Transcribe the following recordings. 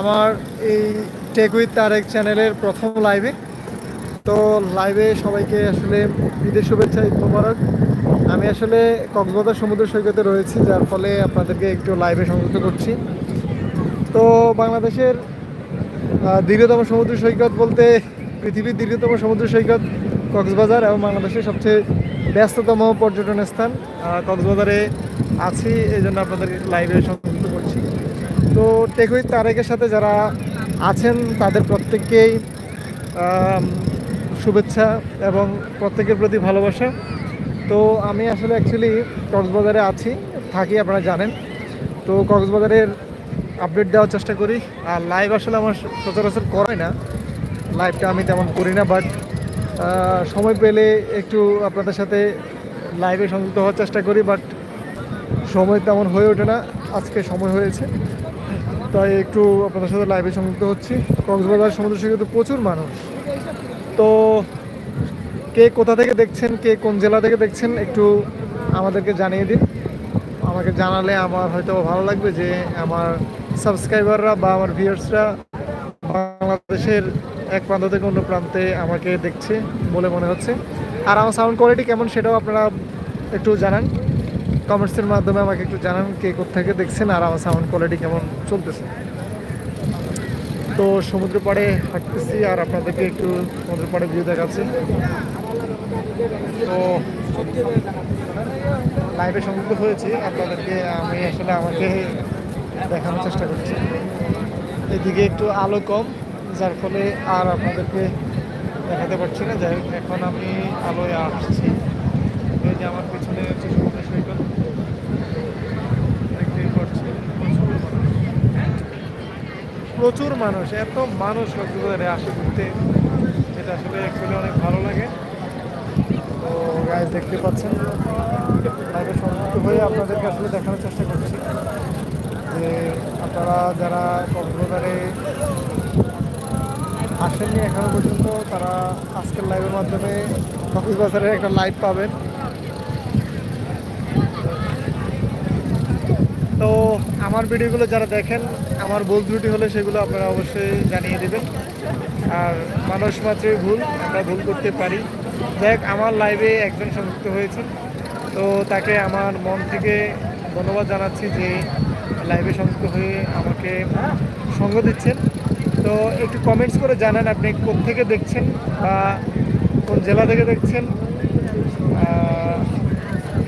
আমার এই take with Tarique চ্যানেলের প্রথম লাইভে তো লাইভে সবাইকে আসলে ঈদের শুভেচ্ছা ঈদ মোবারক। আমি আসলে কক্সবাজার সমুদ্র সৈকতে রয়েছি, যার ফলে আপনাদেরকে একটু লাইভে সংযুক্ত করছি। তো বাংলাদেশের দীর্ঘতম সমুদ্র সৈকত বলতে পৃথিবীর দীর্ঘতম সমুদ্র সৈকত কক্সবাজার এবং বাংলাদেশের সবচেয়ে ব্যস্ততম পর্যটন স্থান। কক্সবাজারে আছি, এই জন্য আপনাদেরকে লাইভে সংযুক্ত করছি। তো টেকুই তারেকের সাথে যারা আছেন, তাদের প্রত্যেককেই শুভেচ্ছা এবং প্রত্যেকের প্রতি ভালোবাসা। তো আমি আসলে অ্যাকচুয়ালি কক্সবাজারে আছি, থাকি আপনারা জানেন। তো কক্সবাজারের আপডেট দেওয়ার চেষ্টা করি। আর লাইভ আসলে আমার সচরাচর করায় না। লাইভটা আমি তেমন করি না বাট সময় পেলে একটু আপনাদের সাথে লাইভে সংযুক্ত হওয়ার চেষ্টা করি বাট সময় তেমন হয়ে ওঠে না। আজকে সময় হয়েছে। তাই একটু আপনাদের সাথে লাইভে সংযুক্ত হচ্ছি। কক্সবাজার সমুদ্র সৈকতে প্রচুর মানুষ। তো কে কোথা থেকে দেখছেন, কে কোন জেলা থেকে দেখছেন, একটু আমাদেরকে জানিয়ে দিন। আমাকে জানালে আমার হয়তো ভালো লাগবে যে আমার সাবস্ক্রাইবাররা বা আমার ভিউয়ার্সরা বাংলাদেশের এক প্রান্ত থেকে অন্য প্রান্তে আমাকে দেখছে বলে মনে হচ্ছে। আর আমার সাউন্ড কোয়ালিটি কেমন সেটাও আপনারা একটু জানান। কমেন্টসের মাধ্যমে আমাকে একটু জানান কে থেকে দেখছেন আর আমার সাউন্ড কোয়ালিটি কেমন চলতেছে। তো সমুদ্র পাড়ে হাঁটতেছি আর আপনাদেরকে একটু সমুদ্র পাড়ে ভিউ দেখাচ্ছি। তো লাইভে সংযুক্ত হয়েছি, আপনাদেরকে আমি আসলে আমাকে দেখানোর চেষ্টা করছি। এদিকে একটু আলো কম, যার ফলে আর আপনাদেরকে দেখাতে পারছি না। যাই এখন আমি আলোয় আসছি। এই যে আমার পিছনে হচ্ছে সমুদ্র সৈকত দেখতেই পাচ্ছেন প্রচুর মানুষ। প্রচুর মানুষ, এত মানুষ কক্সবাজারে আসে ঘুরতে। যেটা আসলে অ্যাকচুয়ালি অনেক ভালো লাগে। তো গাইজ দেখতে পাচ্ছেন। লাইভে সংযুক্ত হয়ে আপনাদেরকে আসলে দেখানোর চেষ্টা করছি। যে আপনারা যারা কক্সবাজারে আসেননি এখনও পর্যন্ত, তারা আজকের লাইভের মাধ্যমে কক্সবাজারের একটা লাইভ পাবেন। তো আমার ভিডিওগুলো যারা দেখেন, আমার ভুল ত্রুটি হলে সেগুলো আপনারা অবশ্যই জানিয়ে দেবেন। আর মানুষ মাত্রই ভুল, আমরা ভুল করতে পারি। দেখ, আমার লাইভে একজন সংযুক্ত হয়েছেন। তো তাকে আমার মন থেকে ধন্যবাদ জানাচ্ছি যে লাইভে সংযুক্ত হয়ে আমাকে সঙ্গ দিচ্ছেন। তো একটু কমেন্টস করে জানান আপনি থেকে দেখছেন বা কোন জেলা থেকে দেখছেন।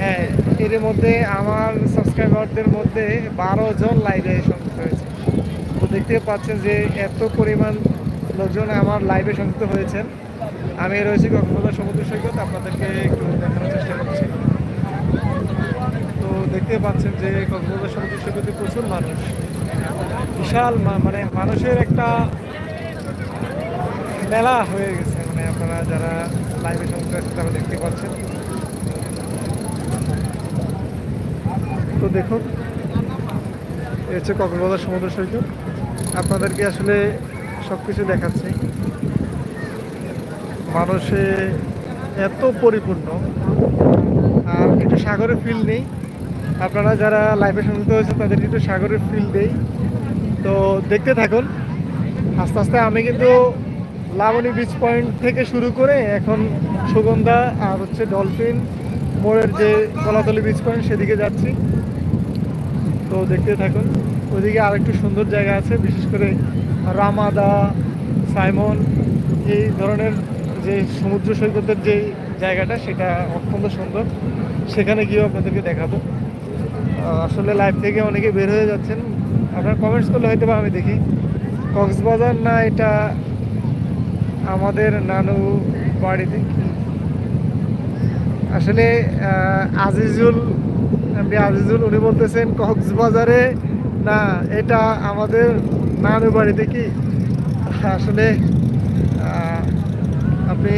হ্যাঁ এর মধ্যে আমার সাবস্ক্রাইবারদের মধ্যে বারো জন লাইভে সংযুক্ত হয়েছে। তো দেখতে পাচ্ছেন যে এত পরিমাণ লোকজন আমার লাইভে সংযুক্ত হয়েছেন। আমি রয়েছি কক্সবাজার সমুদ্র সৈকত, আপনাদেরকে একটু দেখানোর চেষ্টা করছি। তো দেখতে পাচ্ছেন যে কক্সবাজার সমুদ্র সৈকতে প্রচুর মানুষ। বিশাল মানে মানুষের একটা মেলা হয়ে গেছে। মানে আপনারা যারা লাইভে সংযুক্ত আছেন তারা দেখতে পাচ্ছেন। তো দেখুন, এ হচ্ছে কক্সবাজার সমুদ্র সৈকত। আপনাদেরকে আসলে সব কিছু দেখাচ্ছি। মানুষে এত পরিপূর্ণ, আর একটু সাগরের ফিল নেই। আপনারা যারা লাইফে সংযুক্ত হয়েছে তাদের একটু সাগরের ফিল দেই। তো দেখতে থাকুন, আস্তে আস্তে আমি কিন্তু লাবণী বিচ পয়েন্ট থেকে শুরু করে এখন সুগন্ধা আর হচ্ছে ডলফিন মোড়ের যে কলাতলি বিচ পয়েন্ট সেদিকে যাচ্ছি। তো দেখতে থাকুন ওইদিকে আরেকটু সুন্দর জায়গা আছে, বিশেষ করে রামাদা, সাইমন, এই ধরনের যে সমুদ্র সৈকতের যে জায়গাটা, সেটা অত্যন্ত সুন্দর। সেখানে গিয়েও আপনাদেরকে দেখাবো। আসলে লাইভ থেকে অনেকে বের হয়ে যাচ্ছেন। আপনারা কমেন্টস করলে হয়তো আমি দেখি। কক্সবাজার না, এটা আমাদের নানু বাড়িতে? আসলে আজিজুল আজিজুল, উনি বলতেছেন, কক্সবাজারে, না, এটা আমাদের নানু বাড়িতে কি? আসলে আপনি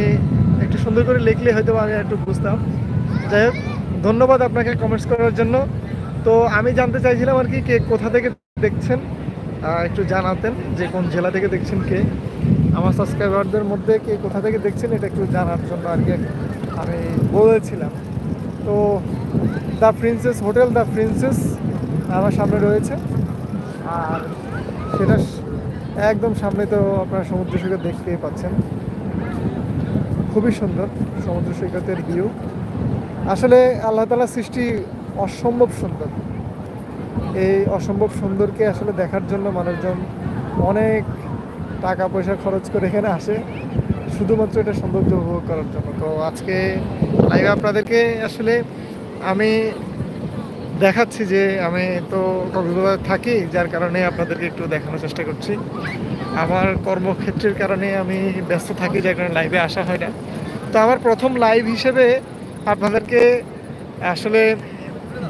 একটু সুন্দর করে লিখলে হয়তো আমি একটু বুঝতাম। যাই হোক, ধন্যবাদ আপনাকে কমেন্টস করার জন্য। তো আমি জানতে চাইছিলাম আর কি, কে কোথা থেকে দেখছেন? একটু জানাতেন যে কোন জেলা থেকে দেখছেন কে। আমার সাবস্ক্রাইবারদের মধ্যে কে কোথা থেকে দেখছেন, এটা একটু জানার জন্য আর কি। আমি বলেছিলাম। তো the princess, hotel the princess আমার সামনে রয়েছে। আর সেটা একদম সামনে তো আপনারা সমুদ্র সৈকত দেখতেই পাচ্ছেন। খুবই সুন্দর সমুদ্র সৈকতের ভিউ আসলে আল্লাহ তালা সৃষ্টি অসম্ভব সুন্দর। এই অসম্ভব সুন্দরকে আসলে দেখার জন্য মানুষজন অনেক টাকা পয়সা খরচ করে এখানে আসে। শুধুমাত্র এটা সৌন্দর্য উপভোগ করার জন্য। তো আজকে লাইভে আপনাদেরকে আসলে আমি দেখাচ্ছি যে আমি তো কক্সবাজার থাকি, যার কারণে আপনাদেরকে একটু দেখানোর চেষ্টা করছি। আমার কর্মক্ষেত্রের কারণে আমি ব্যস্ত থাকি, যার কারণে লাইভে আসা হয় না। তো আমার প্রথম লাইভ হিসেবে আপনাদেরকে আসলে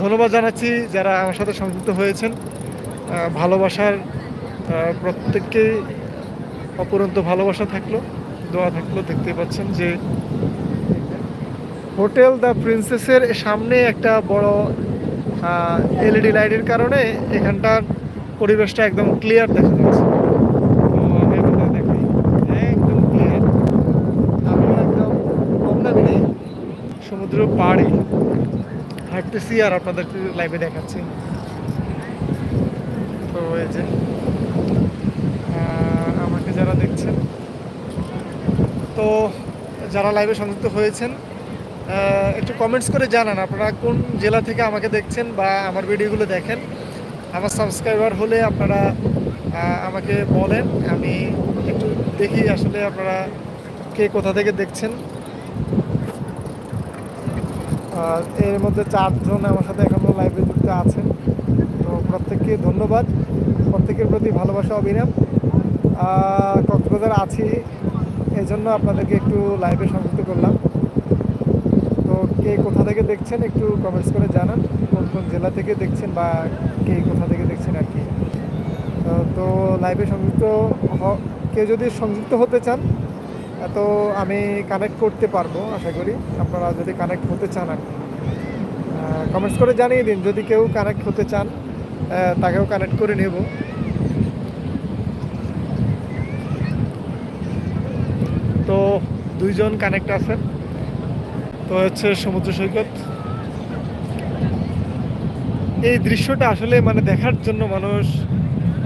ধন্যবাদ জানাচ্ছি যারা আমার সাথে সংযুক্ত হয়েছেন। ভালোবাসার প্রত্যেককেই অপরন্ত ভালোবাসা থাকল। দোয়া থাকল দেখতে পাচ্ছেন যে হোটেল দ্য প্রিন্সেসের সামনে একটা বড় এলইডি লাইটের কারণে এখানটার পরিবেশটা একদম ক্লিয়ার দেখা যাচ্ছে। সমুদ্র পাড়ে হাঁটতেছি আর আপনাদেরকে লাইভে দেখাচ্ছি। তো এই যে আমাকে যারা দেখছেন তো যারা লাইভে সংযুক্ত হয়েছেন একটু কমেন্টস করে জানান আপনারা কোন জেলা থেকে আমাকে দেখছেন বা আমার ভিডিওগুলো দেখেন। আমার সাবস্ক্রাইবার হলে আপনারা আমাকে বলেন, আমি একটু দেখি আসলে আপনারা কে কোথা থেকে দেখছেন। এর মধ্যে চারজন আমার সাথে এখনও লাইভে যুক্ত আছেন। তো প্রত্যেককে ধন্যবাদ। প্রত্যেকের প্রতি ভালোবাসা অবিরাম কক্সবাজার আছি। এই জন্য আপনাদেরকে একটু লাইভে সংযুক্ত করলাম। তো কে কোথা থেকে দেখছেন একটু কমেন্টস করে জানান, কোন কোন জেলা থেকে দেখছেন বা কে কোথা থেকে দেখছেন আর কি। তো- লাইভে সংযুক্ত কেউ যদি সংযুক্ত হতে চান, তো আমি কানেক্ট করতে পারব, আশা করি। আপনারা যদি কানেক্ট হতে চান আর কমেন্টস করে জানিয়ে দিন, যদি কেউ কানেক্ট হতে চান তাকেও কানেক্ট করে নেব তো দুইজন কানেক্ট আছে। তো হচ্ছে সমুদ্র সৈকত। এই দৃশ্যটা আসলে মানে দেখার জন্য মানুষ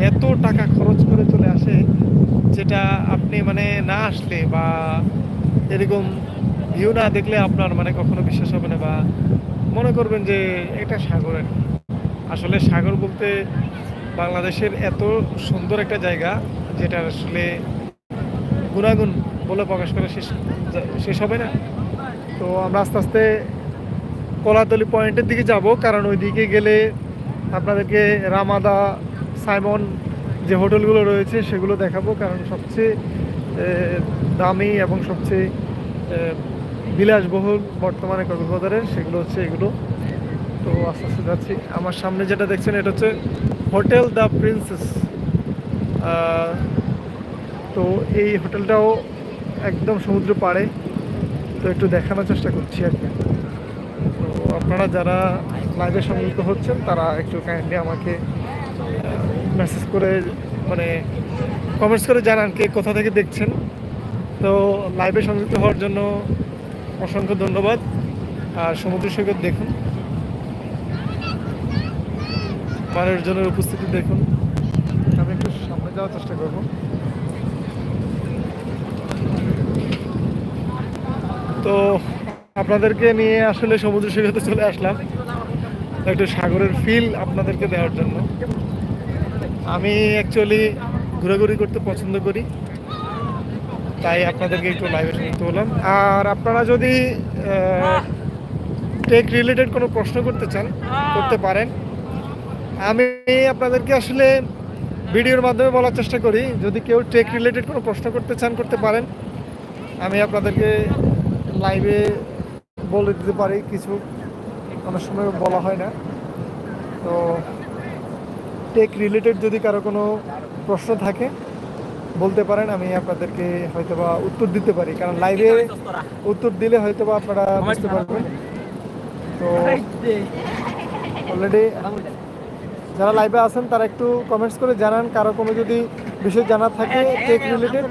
এত টাকা খরচ করে চলে আসে, যেটা আপনি মানে না আসলে বা এরকম ভিউ না দেখলে আপনার মানে কখনো বিশ্বাস হবে না বা মনে করবেন যে এটা সাগর আর আসলে সাগর বলতে বাংলাদেশের এত সুন্দর একটা জায়গা যেটা আসলে গুণাগুণ বলে প্রকাশ করা শেষ শেষ হবে না। তো আমরা আস্তে আস্তে কলাতলি পয়েন্টের দিকে যাব, কারণ ওই দিকে গেলে আপনাদেরকে রামাদা, সাইমন যে হোটেলগুলো রয়েছে সেগুলো দেখাবো, কারণ সবচেয়ে দামি এবং সবচেয়ে বিলাসবহুল বর্তমানে কক্সবাজারের সেগুলো হচ্ছে এগুলো। তো আস্তে আস্তে যাচ্ছি। আমার সামনে যেটা দেখছেন, এটা হচ্ছে হোটেল দ্য প্রিন্সেস। তো এই হোটেলটাও একদম সমুদ্র পাড়ে। তো একটু দেখানোর চেষ্টা করছি আর কি। তো আপনারা যারা লাইভে সংযুক্ত হচ্ছেন, তারা একটু কাইন্ডলি আমাকে মেসেজ করে মানে কমেন্টস করে জানান কে কোথা থেকে দেখছেন। তো লাইভে সংযুক্ত হওয়ার জন্য অসংখ্য ধন্যবাদ। আর সমুদ্র সৈকত দেখুন। মানুষজনের উপস্থিতি দেখুন। আমি একটু সামনে যাওয়ার চেষ্টা করব। তো আপনাদেরকে নিয়ে আসলে সমুদ্র সৈকতে চলে আসলাম। একটু সাগরের ফিল আপনাদেরকে দেওয়ার জন্য। আমি অ্যাকচুয়ালি ঘোরাঘুরি করতে পছন্দ করি। তাই আপনাদেরকে একটু লাইভে সংযুক্ত হলাম আর আপনারা যদি টেক রিলেটেড কোনো প্রশ্ন করতে চান, করতে পারেন। আমি আপনাদেরকে আসলে ভিডিওর মাধ্যমে বলার চেষ্টা করি। যদি কেউ টেক রিলেটেড কোনো প্রশ্ন করতে চান, করতে পারেন। আমি আপনাদেরকে লাইভে বলে দিতে পারি, কিছু অনেক সময় বলা হয় না। তো টেক রিলেটেড যদি কারও কোনো প্রশ্ন থাকে, বলতে পারেন, আমি আপনাদেরকে হয়তো বা উত্তর দিতে পারি। কারণ লাইভে উত্তর দিলে হয়তো বা আপনারা বুঝতে পারবেন। তো অলরেডি যারা লাইভে আছেন, তারা একটু কমেন্টস করে জানান। কারও কোনো যদি বিষয় জানা থাকে টেক রিলেটেড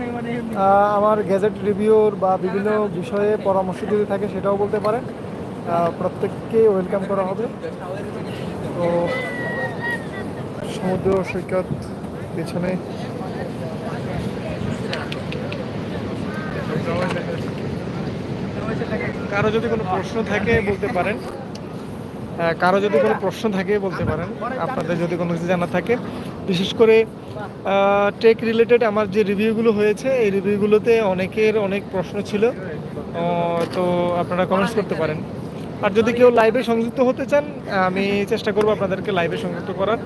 আমার গ্যাজেট রিভিউর বা বিভিন্ন বিষয়ে পরামর্শ যদি থাকে সেটাও বলতে পারেন। প্রত্যেককে ওয়েলকাম করা হবে। তো সমুদ্র সৈকত পেছনে। কারও যদি কোনো প্রশ্ন থাকে বলতে পারেন। কারও যদি কোনো প্রশ্ন থাকে বলতে পারেন। আপনাদের যদি কোনো কিছু জানা থাকে। বিশেষ করে টেক রিলেটেড আমার যে রিভিউগুলো হয়েছে, এই রিভিউগুলোতে অনেকের অনেক প্রশ্ন ছিল। তো আপনারা কমেন্টস করতে পারেন। আর যদি কেউ লাইভে সংযুক্ত হতে চান, আমি চেষ্টা করব আপনাদেরকে লাইভে সংযুক্ত করার।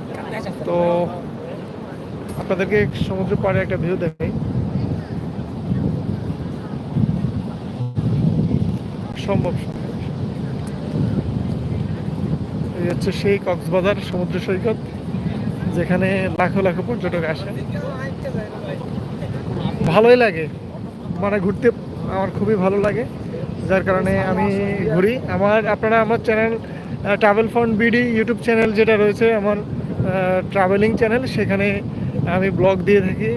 তো আপনাদেরকে সমুদ্র পাড়ে একটা ভিউ দেখাই। সম্ভব। এই হচ্ছে সেই কক্সবাজার সমুদ্র সৈকত। যেখানে লাখো লাখো পর্যটক আসে। ভালোই লাগে। মানে ঘুরতে আমার খুবই ভালো লাগে। যার কারণে আমি ঘুরি। আমার, আপনারা আমার channel travel fund BD YouTube channel যেটা রয়েছে, আমার ট্রাভেলিং চ্যানেল সেখানে আমি ব্লগ দিয়ে থাকি।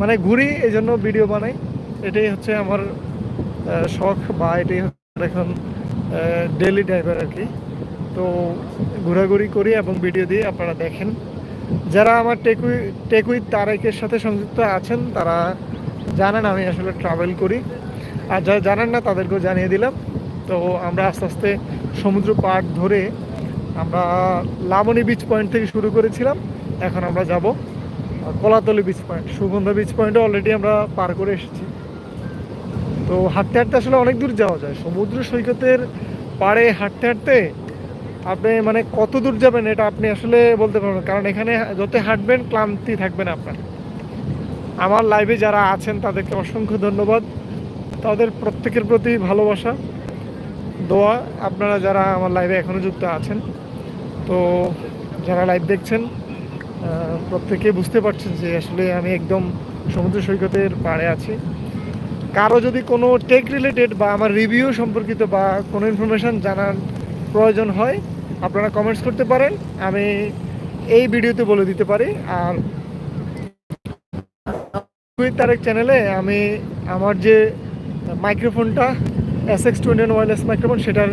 মানে ঘুরি এই জন্য ভিডিও বানাই। এটাই হচ্ছে আমার শখ বা এটাই হচ্ছে এখন ডেলি ড্রাইভার আর কি। তো ঘোরাঘুরি করি এবং ভিডিও দিয়ে আপনারা দেখেন। যারা আমার টেকুই টেকুই তারেকের সাথে সংযুক্ত আছেন, তারা জানেন আমি আসলে ট্রাভেল করি। আর যারা জানেন না, তাদেরকেও জানিয়ে দিলাম। তো আমরা আস্তে আস্তে সমুদ্র পাড় ধরে আমরা লাবণী বিচ পয়েন্ট থেকে শুরু করেছিলাম। এখন আমরা যাব Kolatoli beach point Sugandha beach পয়েন্টে অলরেডি আমরা পার করে এসেছি। তো হাঁটতে হাঁটতে আসলে অনেক দূর যাওয়া যায়। সমুদ্র সৈকতের পাড়ে হাঁটতে হাঁটতে আপনি মানে কত দূর যাবেন এটা আপনি আসলে বলতে পারবেন কারণ এখানে যত হাঁটবেন, ক্লান্তি থাকবে না আপনার। আমার লাইভে যারা আছেন, তাদেরকে অসংখ্য ধন্যবাদ। তাদের প্রত্যেকের প্রতি ভালোবাসা, দোয়া। আপনারা যারা আমার লাইভে এখনও যুক্ত আছেন, তো যারা লাইভ দেখছেন প্রত্যেকে বুঝতে পারছেন যে আসলে আমি একদম সমুদ্র সৈকতের পাড়ে আছি। কারও যদি কোনো টেক রিলেটেড বা আমার রিভিউ সম্পর্কিত বা কোনো ইনফরমেশান জানার প্রয়োজন হয় আপনারা কমেন্টস করতে পারেন। আমি এই ভিডিওতে বলে দিতে পারি। আর কুইক তারেক চ্যানেলে আমি আমার যে মাইক্রোফোনটা S X twenty wireless microphone সেটার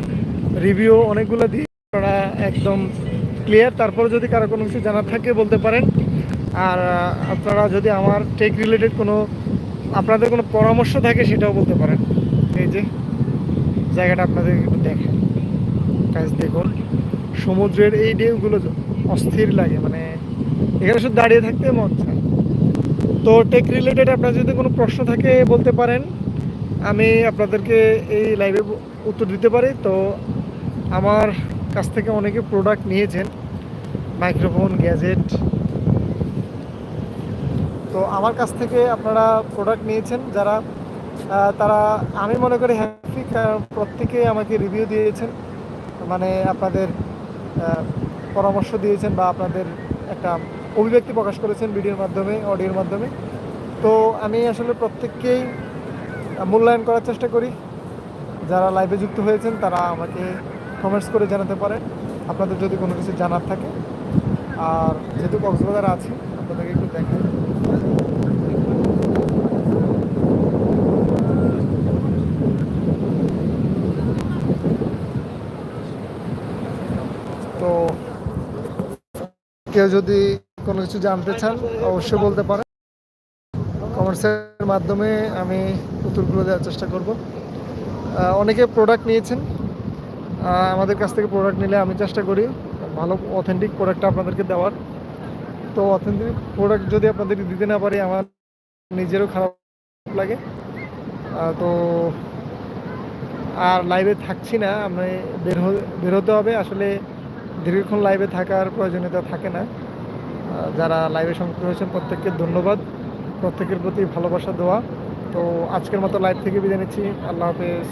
রিভিউ অনেকগুলো দিই। আপনারা একদম ক্লিয়ার তারপরে যদি কারও কোনো কিছু জানার থাকে বলতে পারেন। আর আপনারা যদি আমার টেক রিলেটেড কোনো, আপনাদের কোনো পরামর্শ থাকে সেটাও বলতে পারেন। এই যে, জায়গাটা আপনাদের একটু দেখেন। কাজ দেখুন। সমুদ্রের এই ঢেউগুলো অস্থির লাগে মানে এখানে শুধু দাঁড়িয়ে থাকতে মন চায় তো টেক রিলেটেড আপনার যদি কোনো প্রশ্ন থাকে বলতে পারেন, আমি আপনাদেরকে এই লাইভে উত্তর দিতে পারি। তো আমার কাছ থেকে অনেকে প্রোডাক্ট নিয়েছেন মাইক্রোফোন গ্যাজেট তো আমার কাছ থেকে আপনারা প্রোডাক্ট নিয়েছেন, যারা তারা আমি মনে করি হ্যাপি প্রত্যেকে আমাকে রিভিউ দিয়েছেন। মানে আপনাদের পরামর্শ দিয়েছেন বা আপনাদের একটা অভিব্যক্তি প্রকাশ করেছেন ভিডিওর মাধ্যমে, অডিওর মাধ্যমে। তো আমি আসলে প্রত্যেককেই মূল্যায়ন করার চেষ্টা করি। যারা লাইভে যুক্ত হয়েছেন, তারা আমাকে কমেন্টস করে জানাতে পারেন আপনাদের যদি কোনো কিছু জানার থাকে, আর যেহেতু কক্সবাজার আছি, আপনাদেরকে একটু দেখাই তো কেউ যদি কোনো কিছু জানতে চান, অবশ্যই বলতে পারেন। কমার্সের মাধ্যমে আমি উত্তরগুলো দেওয়ার চেষ্টা করব। অনেকে প্রোডাক্ট নিয়েছেন। আমাদের কাছ থেকে প্রোডাক্ট নিলে আমি চেষ্টা করি। ভালো অথেন্টিক প্রোডাক্টটা আপনাদেরকে দেওয়ার। তো অথেন্টিক প্রোডাক্ট যদি আপনাদেরকে দিতে না পারি, আমার নিজেরও খারাপ লাগে। তো আর লাইভে থাকছি না। আমি বের হ- বের হতে হবে। আসলে দীর্ঘক্ষণ লাইভে থাকার প্রয়োজনীয়তা থাকে না। যারা লাইভে সংযুক্ত হয়েছেন, প্রত্যেককে ধন্যবাদ। প্রত্যেকের প্রতি ভালোবাসা দেওয়া তো আজকের মতো লাইভ থেকে বিদায় নিচ্ছি। আল্লাহ হাফেজ।